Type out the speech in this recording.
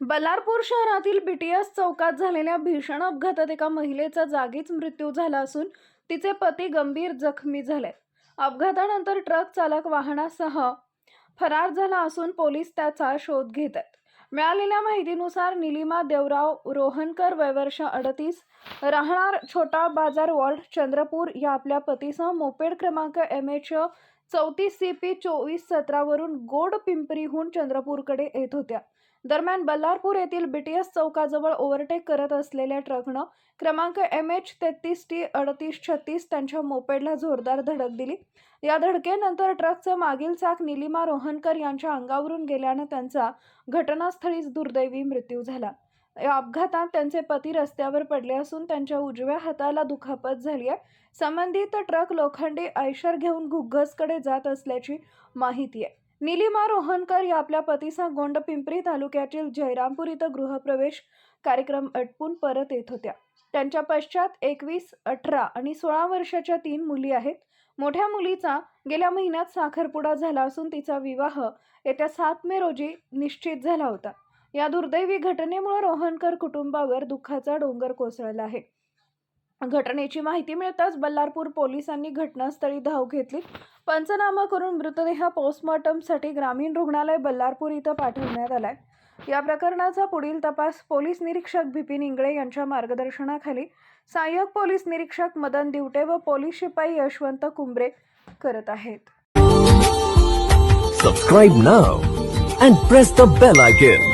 बल्लारपूर शहरातील बीटीएस चौकात झालेल्या भीषण अपघातात एका महिलेचा जागीच मृत्यू झाला असून तिचे पती गंभीर जखमी झाले. अपघातानंतर ट्रक चालक वाहनासह फरार झाला असून पोलीस त्याचा शोध घेत आहेत मिळालेल्या माहितीनुसार निलिमा देवराव रोहनकर वयवर्ष अडतीस राहणार छोटा बाजार वॉर्ड चंद्रपूर या आपल्या पतीसह मोपेड क्रमांक एम एच चौतीस सी पी चोवीस सतरावरून गोड पिंपरीहून चंद्रपूरकडे येत होत्या. दरम्यान बल्लारपूर येथील बीटीएस चौकाजवळ ओव्हरटेक करत असलेल्या ट्रकनं क्रमांक एम एच तेहतीस टी अडतीस छत्तीस त्यांच्या मोपेडला जोरदार धडक दिली. या धडकेनंतर ट्रकचं मागील चाक निलिमा रोहनकर यांच्या अंगावरून गेल्यानं त्यांचा घटनास्थळीच दुर्दैवी मृत्यू झाला. या अपघातात त्यांचे पती रस्त्यावर पडले असून त्यांच्या उजव्या हाताला दुखापत झाली आहे. संबंधित ट्रक लोखंडी ऐशर घेऊन घुग्गसकडे जात असल्याची माहिती आहे. निलिमा रोहनकर या आपल्या पतीसह गोंडपिंपरी तालुक्यातील जयरामपूर इथं गृहप्रवेश कार्यक्रम अटपून परत येत होत्या. त्यांच्या पश्चात एकवीस अठरा आणि सोळा वर्षाच्या तीन मुली आहेत. मोठ्या मुलीचा गेल्या महिन्यात साखरपुडा झाला असून तिचा विवाह येत्या सात मे रोजी निश्चित झाला होता. या दुर्दैवी घटनेमुळे रोहनकर कुटुंबावर दुःखाचा डोंगर कोसळला आहे. घटनेची माहिती मिळताच बल्लारपूर पोलिसांनी घटनास्थळी धाव घेतली. पंचनामा करून मृतदेह पोस्टमॉर्टमसाठी ग्रामीण रुग्णालय बल्लारपूर इथं पाठवण्यात आलाय. या प्रकरणाचा पुढील तपास पोलीस निरीक्षक बिपिन इंगळे यांच्या मार्गदर्शनाखाली सहाय्यक पोलीस निरीक्षक मदन दिवटे व पोलीस शिपाई यशवंत कुंबरे करत आहेत. Subscribe now and press the bell icon.